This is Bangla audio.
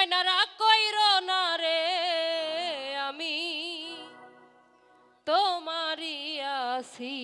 ময়নারা কইর না রে আমি তোমারি আসি